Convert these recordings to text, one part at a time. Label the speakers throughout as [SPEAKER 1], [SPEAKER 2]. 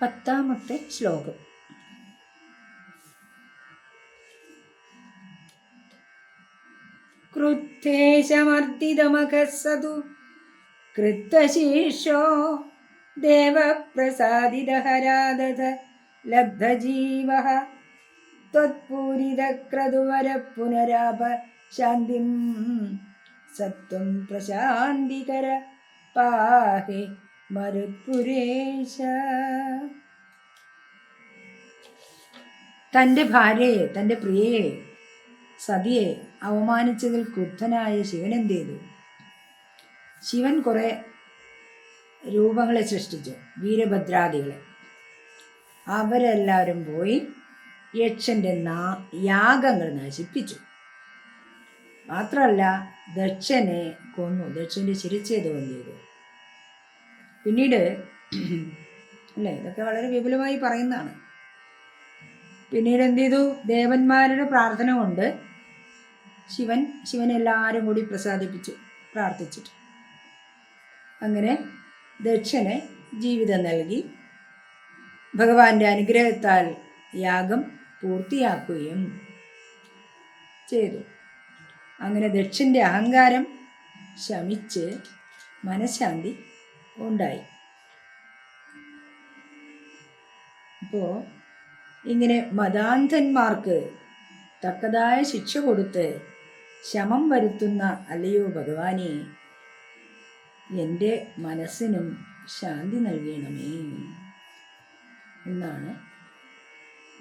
[SPEAKER 1] പത്താമത്തെ ശ്ലോകം. ക്രുദ്ധേശമർദ്ദിതമഖസ്സതു കൃത്തശീർഷോ ദേവപ്രസാദിതഹരാദധ ലബ്ധജീവ ത്വത്പൂരിതക്രതുവര പുനരാപ ശാന്തിം സത്വം പ്രശാന്തികര പാഹി മരുത്പുരേശ. തന്റെ ഭാര്യയെ തന്റെ പ്രിയയെ സതിയെ അവമാനിച്ചതിൽ ക്രുദ്ധനായ ശിവൻ എന്ത് ചെയ്തു? ശിവൻ കുറേ രൂപങ്ങളെ സൃഷ്ടിച്ചു വീരഭദ്രാദികളെ. അവരെല്ലാവരും പോയി യക്ഷന്റെ നാ യാഗങ്ങൾ നശിപ്പിച്ചു. മാത്രമല്ല ദക്ഷനെ കൊന്നു ദക്ഷന്റെ ശിരച്ഛേദവും ചെയ്തു. പിന്നീട് അല്ലേ ഇതൊക്കെ വളരെ വിപുലമായി പറയുന്നതാണ്. പിന്നീട് എന്ത് ചെയ്തു ദേവന്മാരുടെ പ്രാർത്ഥന കൊണ്ട് ശിവൻ ശിവൻ എല്ലാവരും കൂടി പ്രസാദിപ്പിച്ചു പ്രാർത്ഥിച്ചിട്ട്. അങ്ങനെ ദക്ഷന് ജീവിതം നൽകി. ഭഗവാന്റെ അനുഗ്രഹത്താൽ യാഗം പൂർത്തിയാക്കുകയും ചെയ്തു. അങ്ങനെ ദക്ഷന്റെ അഹങ്കാരം ശമിച്ച് മനഃശാന്തി ഉണ്ടായി. അപ്പോൾ ഇങ്ങനെ മതാന്ധന്മാർക്ക് തക്കതായ ശിക്ഷ കൊടുത്ത് ശമം വരുത്തുന്ന അല്ലയോ ഭഗവാനെ എന്റെ മനസ്സിനും ശാന്തി നൽകണമേ. എന്നാണ്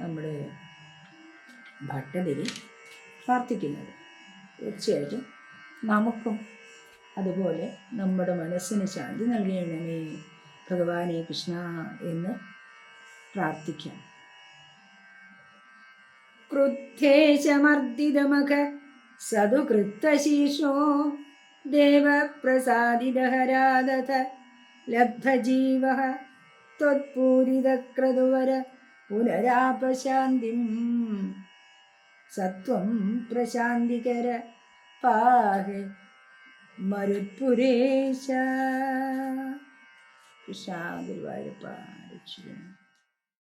[SPEAKER 1] നമ്മുടെ ഭട്ടതിരി പ്രാർത്ഥിക്കുന്നത്. തീർച്ചയായിട്ടും നമുക്കും അതുപോലെ നമ്മുടെ മനസ്സിന് ശാന്തി നൽകണമേ. ഭഗവാനെ കൃഷ്ണ എന്ന് പ്രാർത്ഥിക്കാം. ക്രുദ്ധേശമർദ്ദിതമഖ സതുകൃത്തശീഷോ ദേവപ്രസാദിതഹരാദഥ ലബ്ധജീവ त्वत्पूरितक्रतुवर പുനരാപശാന്തിം സത്വം പ്രശാന്തികര പാഹെ മരുത്പുരേശ കൃഷ്ണ ഗുരുവായൂരപ്പ രക്ഷിക്കണം